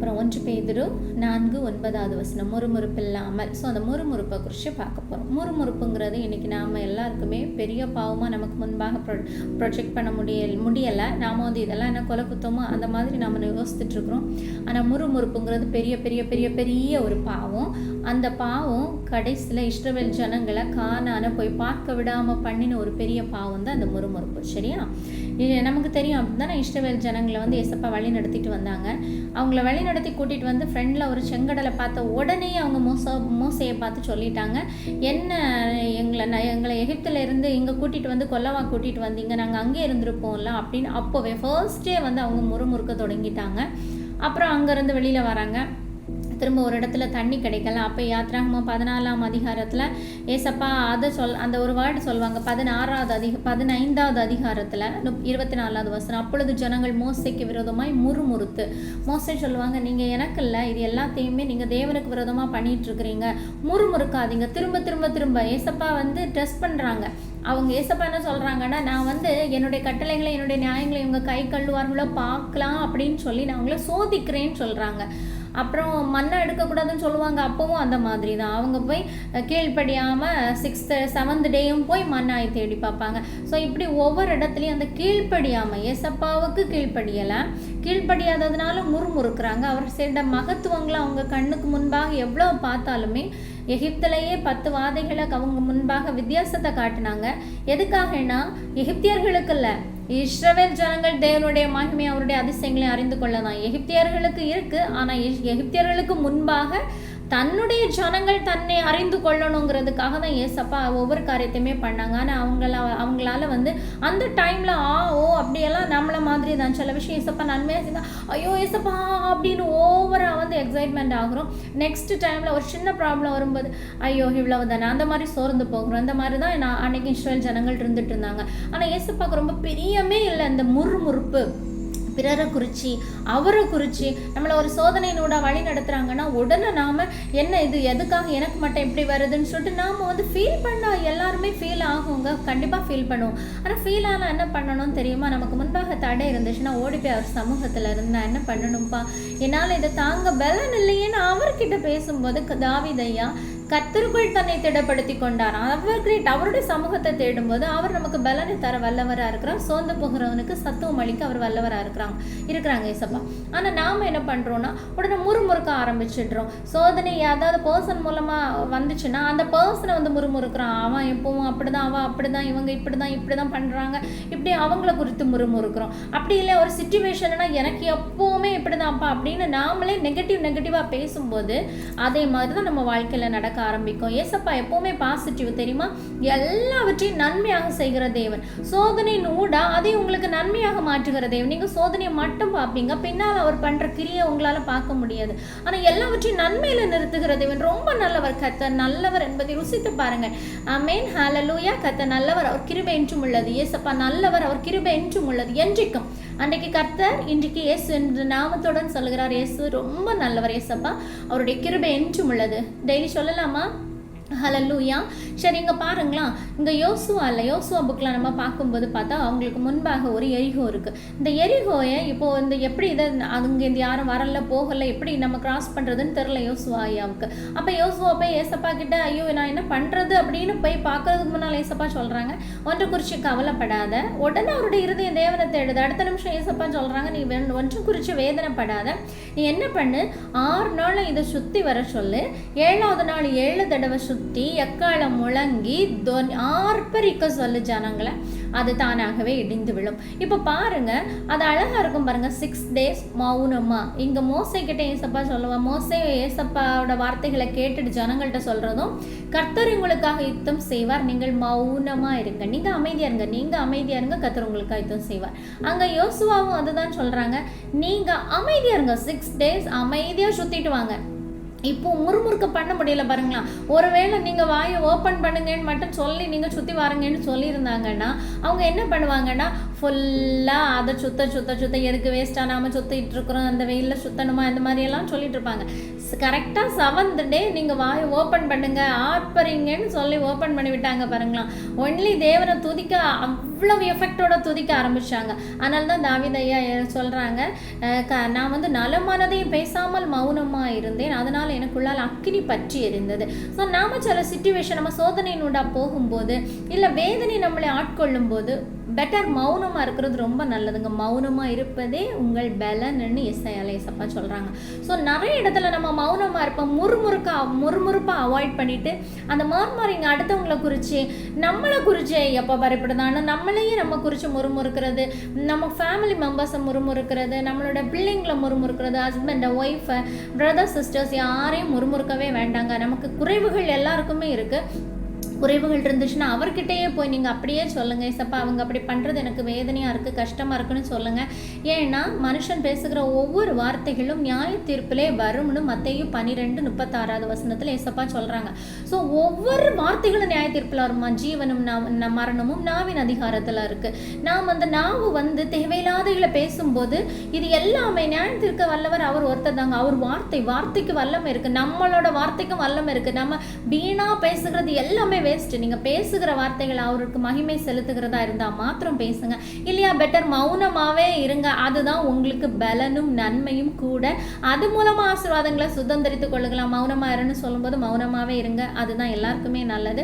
அப்புறம் ஒன்று பேதுரு நான்கு ஒன்பதாவது வசனம் முறுமுறுப்பு இல்லாமல் ஸோ அந்த முறுமுறுப்பை குறித்து பார்க்க போகிறோம் முறுமுறுப்புங்கிறது இன்றைக்கி நாம் எல்லாருக்குமே பெரிய பாவமாக நமக்கு முன்பாக ப்ரொ ப்ரொஜெக்ட் பண்ண முடிய முடியலை. நாம் வந்து இதெல்லாம் என்ன கொலை குத்தமோ அந்த மாதிரி நாம் யோசித்துட்ருக்குறோம் ஆனால் முறுமுறுப்புங்கிறது பெரிய பெரிய பெரிய பெரிய ஒரு பாவம். அந்த பாவம் கடைசியில் இஸ்ரவேல் ஜனங்களை காணான போய் பார்க்க விடாமல் பண்ணின ஒரு பெரிய பாவம் தான் அந்த முறுமுறுப்பு. சரியா? நமக்கு தெரியும். அப்படி தானே இஷ்டவேல் ஜனங்களை வந்து எசப்பா வழி நடத்திட்டு வந்தாங்க. அவங்கள வழி நடத்தி கூட்டிகிட்டு வந்து ஃப்ரெண்டில் ஒரு செங்கடலை பார்த்த உடனே அவங்க மோச மோசையை பார்த்து சொல்லிட்டாங்க. என்ன எங்களை நான் எங்களை எகிப்துல இருந்து இங்கே கூட்டிகிட்டு வந்து கொல்லவா கூட்டிகிட்டு வந்தீங்க? நாங்கள் அங்கே இருந்திருப்போம்ல? அப்படின்னு அப்போவே ஃபர்ஸ்டே வந்து அவங்க முறுமுறுக்க தொடங்கிட்டாங்க. அப்புறம் அங்கேருந்து வெளியில் வராங்க. திரும்ப ஒரு இடத்துல தண்ணி கிடைக்கல. அப்போ யாத்ராகமம் பதினாலாம் அதிகாரத்தில் ஏசப்பா அதை சொல் அந்த ஒரு வேர்டு சொல்லுவாங்க. பதினாறாவது அதிக பதினைந்தாவது அதிகாரத்தில் இருபத்தி நாலாவது வசனம். அப்பொழுது ஜனங்கள் மோசைக்கு விரோதமாய் முறுமுறுத்து மோசை சொல்லுவாங்க நீங்கள் எனக்கு இல்லை இது எல்லாத்தையுமே நீங்கள் தேவனுக்கு விரோதமாக பண்ணிட்டு இருக்கிறீங்க முறுமுறுக்காதீங்க. திரும்ப திரும்ப திரும்ப. ஏசப்பா வந்து டெஸ்ட் பண்ணுறாங்க அவங்க ஏசப்பா என்ன சொல்கிறாங்கன்னா நான் வந்து என்னுடைய கட்டளைகளை என்னுடைய நியாயங்களை இவங்க கை கழுவார்களோ பார்க்கலாம் அப்படின்னு சொல்லி நான் அவங்கள சோதிக்கிறேன்னு சொல்கிறாங்க அப்புறம் மண்ணை எடுக்கக்கூடாதுன்னு சொல்லுவாங்க அப்போவும் அந்த மாதிரி தான் அவங்க போய் கீழ்ப்படியாமல் சிக்ஸ்த்து செவன்த் டேயும் போய் மண்ணாய் தேடி பார்ப்பாங்க. ஸோ இப்படி ஒவ்வொரு இடத்துலையும் அந்த கீழ்ப்படியாமல் எசப்பாவுக்கு கீழ்ப்படியலை. கீழ்ப்படியாததுனால முறுமுறுக்கிறாங்க. அவர் சேர்ந்த மகத்துவங்களை அவங்க கண்ணுக்கு முன்பாக எவ்வளோ பார்த்தாலுமே எகிப்திலேயே பத்து வாதைகளை அவங்க முன்பாக வித்தியாசத்தை காட்டினாங்க. எதுக்காகனா எகிப்தியர்களுக்கு இல்லை. இஸ்ரவேல் ஜனங்கள் தேவனுடைய மகிமை அவருடைய அதிசயங்களை அறிந்து கொள்ளலாம் எகிப்தியர்களுக்கு இருக்கு ஆனால் எகிப்தியர்களுக்கு முன்பாக தன்னுடைய ஜனங்கள் தன்னை அறிந்து கொள்ளணுங்கிறதுக்காக தான் ஏசப்பா ஒவ்வொரு காரியத்தையுமே பண்ணாங்க. ஆனால் அவங்கள அவங்களால வந்து அந்த டைமில் ஆ ஓ அப்படியெல்லாம் நம்மளை மாதிரி தான். சில விஷயம் ஏசப்பா நன்மையாக செஞ்சா ஐயோ ஏசப்பா அப்படின்னு ஓவராக வந்து எக்ஸைட்மெண்ட் ஆகுறோம். நெக்ஸ்ட் டைமில் ஒரு சின்ன ப்ராப்ளம் வரும்போது ஐயோ இவ்வளவு தானே அந்த மாதிரி சோர்ந்து போகிறோம். அந்த மாதிரி தான் நான் அன்னைக்கு இஸ்ரேல் ஜனங்கள் இருந்துட்டு இருந்தாங்க. ஆனால் ஏசப்பாவுக்கு ரொம்ப பெரியமே இல்லை இந்த முறுமுறுப்பு. பிறரை குறித்து அவரை குறித்து நம்மளை ஒரு சோதனையினோட வழி நடத்துகிறாங்கன்னா உடனே நாம் என்ன இது எதுக்காக எனக்கு மட்டும் இப்படி வருதுன்னு சொல்லிட்டு நாம் வந்து ஃபீல் பண்ணால் எல்லாருமே ஃபீல் ஆகுங்க. கண்டிப்பாக ஃபீல் பண்ணுவோம். ஆனால் ஃபீல் ஆனால் என்ன பண்ணணும்னு தெரியுமா? நமக்கு முன்பாக தடை இருந்துச்சுன்னா ஓடி போய் அவர் சமூகத்தில் இருந்து நான் என்ன பண்ணணும்ப்பா என்னால் இதை தாங்க பலன் இல்லையேன்னு அவர்கிட்ட பேசும்போது தாவிதையா கத்தருக்குள் தன்னை திடப்படுத்தி கொண்டார். அவர் கிரேட் அவருடைய சமூகத்தை தேடும்போது அவர் நமக்கு பலனை தர வல்லவராக இருக்கிறார். சோர்ந்து போகிறவனுக்கு சத்துவம் அளிக்க அவர் வல்லவராக இருக்கிறாங்க இருக்கிறாங்க ஏசப்பா ஆனால் நாம் என்ன பண்ணுறோன்னா உடனே முறுமுறுக்க ஆரம்பிச்சிடுறோம். சோதனை ஏதாவது பர்சன் மூலமாக வந்துச்சுன்னா அந்த பர்சனை வந்து முறுமுறுக்கிறான். அவன் எப்பவும் அப்படி தான் அவன் அப்படி தான் இவங்க இப்படி தான் இப்படி தான் பண்ணுறாங்க இப்படி அவங்கள குறித்து முறுமுறுக்கிறோம். அப்படி இல்லை ஒரு சுச்சுவேஷன்னா எனக்கு எப்போவுமே இப்படி தான்ப்பா அப்படின்னு நாமளே நெகட்டிவ் நெகட்டிவாக பேசும்போது அதே மாதிரி தான் நம்ம வாழ்க்கையில் நடக்க ஆரம்பிக்கும். ஏசப்பா எப்போவுமே பாசிட்டிவ் தெரியுமா? எல்லாவற்றையும் நன்மையாக செய்கிற தேவன். சோதனையின் ஊடா அதை உங்களுக்கு நன்மையாக மாற்றுகிற தேவன். நீங்கள் சோதனையை மட்டும் பார்ப்பீங்க. பின்னால் அவர் பண்ணுற கிரியை உங்களால் பார்க்க முடியாது. ஆனால் எல்லாவற்றையும் நன்மையில் நிறுத்துகிற தேவன். ரொம்ப நல்லவர் கத்த நல்லவர் என்பதை ருசித்து பாருங்க அமேன் ஹாலலூயா கத்த நல்லவர் அவர் கிருபை என்றும் உள்ளது. ஏசப்பா நல்லவர் அவர் கிருபை என்றும் உள்ளது. என்றைக்கும். அன்றைக்கு கர்த்தர் இன்றைக்கு இயேசு என்ற நாமத்துடன் சொல்கிறார் இயேசு ரொம்ப நல்லவர் ஏசப்பா. அவருடைய கிருபை என்றும் உள்ளது. டெய்லி சொல்லலாம்? அம்மா ஹலல்லூயா சரி இங்கே பாருங்களா இங்கே யோசுவா இல்லை யோசுவா புக்கில் நம்ம பார்க்கும்போது பார்த்தா அவங்களுக்கு முன்பாக ஒரு எரிகோ இருக்குது இந்த எரிகோயை இப்போது இந்த எப்படி இதை அங்கே இந்த யாரும் வரல போகலை எப்படி நம்ம கிராஸ் பண்ணுறதுன்னு தெரில யோசுவா ஐயாவுக்கு. அப்போ யோசுவா போய் ஏசப்பா கிட்ட ஐயோ நான் என்ன பண்ணுறது அப்படின்னு போய் பார்க்கறதுக்கு முன்னால் ஏசப்பா சொல்கிறாங்க ஒன்று குறித்து கவலைப்படாத. உடனே அவருடைய இருதய தேவனை தேடுது. அடுத்த நிமிஷம் ஏசப்பா சொல்கிறாங்க நீ ஒன்றும் குறித்து வேதனைப்படாத. நீ என்ன பண்ணு? ஆறு நாளில் இதை சுற்றி வர சொல்லு. ஏழாவது நாள் ஏழு தடவை சுற்றி சுற்றி எக்காலம் முழங்கி ஆர்ப்பரிக்க சொல்லு ஜனங்களை அது தானாகவே இடிந்து விழும். இப்போ பாருங்க அது அழகாக இருக்கும் பாருங்க சிக்ஸ் டேஸ் மௌனமா. இங்கே மோசை கிட்ட ஏசப்பா சொல்லுவான் மோசை ஏசப்பாவோட வார்த்தைகளை கேட்டுட்டு ஜனங்கள்கிட்ட சொல்கிறதும் கர்த்தர் உங்களுக்காக யுத்தம் செய்வார் நீங்கள் மௌனமாக இருங்க. நீங்கள் அமைதியாக இருங்க நீங்கள் அமைதியாக இருங்க கர்த்தர் உங்களுக்காக யுத்தம் செய்வார். அங்கே யோசுவாவும் அதுதான் சொல்கிறாங்க நீங்கள் அமைதியாக இருங்க சிக்ஸ் டேஸ் அமைதியாக சுற்றிட்டு வாங்க. இப்போ முறுமுறுக்க பண்ண முடியல பாருங்களா ஒருவேளை நீங்கள் வாயை ஓப்பன் பண்ணுங்கன்னு மட்டும் சொல்லி நீங்கள் சுற்றி வாருங்கன்னு சொல்லியிருந்தாங்கன்னா அவங்க என்ன பண்ணுவாங்கன்னா ஃபுல்லாக அதை சுத்த சுத்த சுத்த எதுக்கு வேஸ்ட்டாக நாம சுற்றிட்டு இருக்கிறோம் அந்த வெயிலில் சுத்தணுமா இந்த மாதிரியெல்லாம் சொல்லிட்டு இருப்பாங்க. கரெக்டாக செவன்த் டே நீங்கள் வாயை ஓப்பன் பண்ணுங்க ஆர்ப்பரிங்கன்னு சொல்லி ஓப்பன் பண்ணி விட்டாங்க பாருங்களா ஒன்லி தேவனை துதிக்க அவ்வளவு எஃபெக்டோட துதிக்க ஆரம்பிச்சாங்க. அதனால தான் தாவிதையா சொல்கிறாங்க நான் வந்து நலமானதையும் பேசாமல் மௌனமாக இருந்தேன். அதனால் எனக்குள்ளால் அக்கினி பற்றி எரிந்தது. ஸோ நாம சில சுச்சுவேஷன் நம்ம சோதனையினூடா போகும்போது இல்லை வேதனை நம்மளை ஆட்கொள்ளும் போது பெட்டர் மௌனமாக இருக்கிறது ரொம்ப நல்லதுங்க. மௌனமாக இருப்பதே உங்கள் பலன்னு எஸ்ஐயால எசப்பா சொல்கிறாங்க ஸோ நிறைய இடத்துல நம்ம மௌனமாக இருப்போம். முறுமுறுக்கா முறுமுறுப்பாக அவாய்ட் பண்ணிவிட்டு அந்த மார்மாரிங்க அடுத்தவங்களை குறித்து நம்மளை குறித்து எப்போ வரப்படுதான்னு நம்மளையே நம்ம குறித்து முறுமுறுக்கிறது நம்ம ஃபேமிலி மெம்பர்ஸை முறுமுறுக்கிறது நம்மளோட பிள்ளைங்களை முறுமுறுக்கிறது ஹஸ்பண்டை ஒய்ஃபை பிரதர் சிஸ்டர்ஸ் யாரையும் முறுமுறுக்கவே வேண்டாங்க. நமக்கு குறைவுகள் எல்லாருக்குமே இருக்குது குறைவுகள் இருந்துச்சுன்னா அவர்கிட்டயே போய் நீங்கள் அப்படியே சொல்லுங்கள் ஏசப்பா அவங்க அப்படி பண்ணுறது எனக்கு வேதனையாக இருக்குது கஷ்டமாக இருக்குன்னு சொல்லுங்கள் ஏன்னா மனுஷன் பேசுகிற ஒவ்வொரு வார்த்தைகளும் நியாய தீர்ப்பிலே வரும்னு மத்தையும் பன்னிரெண்டு முப்பத்தாறாவது வசனத்தில் ஏசப்பா சொல்கிறாங்க ஸோ ஒவ்வொரு வார்த்தைகளும் நியாய தீர்ப்பில் வருமா? ஜீவனும் நான் மரணமும் நாவின் அதிகாரத்தில் இருக்குது நாம் அந்த நாவு வந்து தேவையில்லாதகளை பேசும்போது இது எல்லாமே நியாய தீர்க்க வல்லவர் அவர் ஒருத்தர் தாங்க. அவர் வார்த்தை வார்த்தைக்கு வல்லமை இருக்குது நம்மளோட வார்த்தைக்கும் வல்லமை இருக்குது நம்ம வீணாக பேசுகிறது எல்லாமே வேஸ்ட் நீங்கள் பேசுகிற வார்த்தைகள் அவருக்கு மகிமை செலுத்துகிறதா இருந்தால் மாத்திரம் பேசுங்க. இல்லையா பெட்டர் மௌனமாகவே இருங்க. அதுதான் உங்களுக்கு பலனும் நன்மையும் கூட. அது மூலமாக ஆசீர்வாதங்களை சுதந்திரித்து கொள்ளுங்களாம் மௌனமாக இருன்னு சொல்லும்போது மௌனமாகவே இருங்க. அதுதான் எல்லாருக்குமே நல்லது.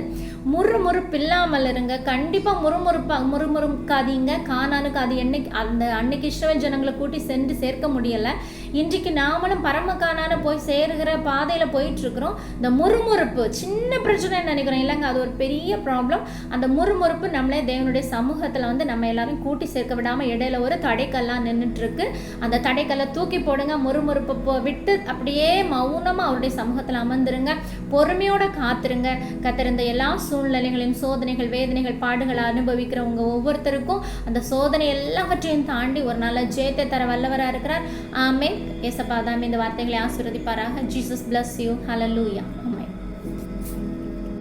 முறுமுறுப்பு இல்லாமல் இருங்க. கண்டிப்பாக முறுமுறுப்பா முறுமுறுக்காதீங்க. காணானுக்கு அது என்னைக்கு அந்த அன்னைக்கு இஷ்டவன் ஜனங்களை கூட்டி சென்று சேர்க்க முடியலை. இன்றைக்கு நாமளும் பரமக்கானான போய் சேருகிற பாதையில் போயிட்டுருக்குறோம். இந்த முறுமுறுப்பு சின்ன பிரச்சனை நினைக்கிறோம். இல்லைங்க அது ஒரு பெரிய ப்ராப்ளம் அந்த முறுமுறுப்பு நம்மளே தேவனுடைய சமூகத்தில் வந்து நம்ம எல்லாரும் கூட்டி சேர்க்க விடாமல் இடையில ஒரு தடைக்கல்லாம் நின்றுட்டுருக்கு அந்த தடைக்கல்லை தூக்கி போடுங்க முறுமுறுப்பு போ விட்டு அப்படியே மௌனமாக அவருடைய சமூகத்தில் அமர்ந்துருங்க. பொறுமையோடு காத்துருங்க. கத்திருந்த எல்லா சூழ்நிலைகளையும் சோதனைகள் வேதனைகள் பாடுகளை அனுபவிக்கிறவங்க ஒவ்வொருத்தருக்கும் அந்த சோதனை எல்லாவற்றையும் தாண்டி ஒரு நல்ல ஜெயத்தை தர வல்லவராக இருக்கிறார். ஆமே ஏசப்பா தான் இந்த வார்த்தைகளை ஆசீர்வதிப்பாராக ஜீசஸ் பிளஸ் யூ ஹலலூயா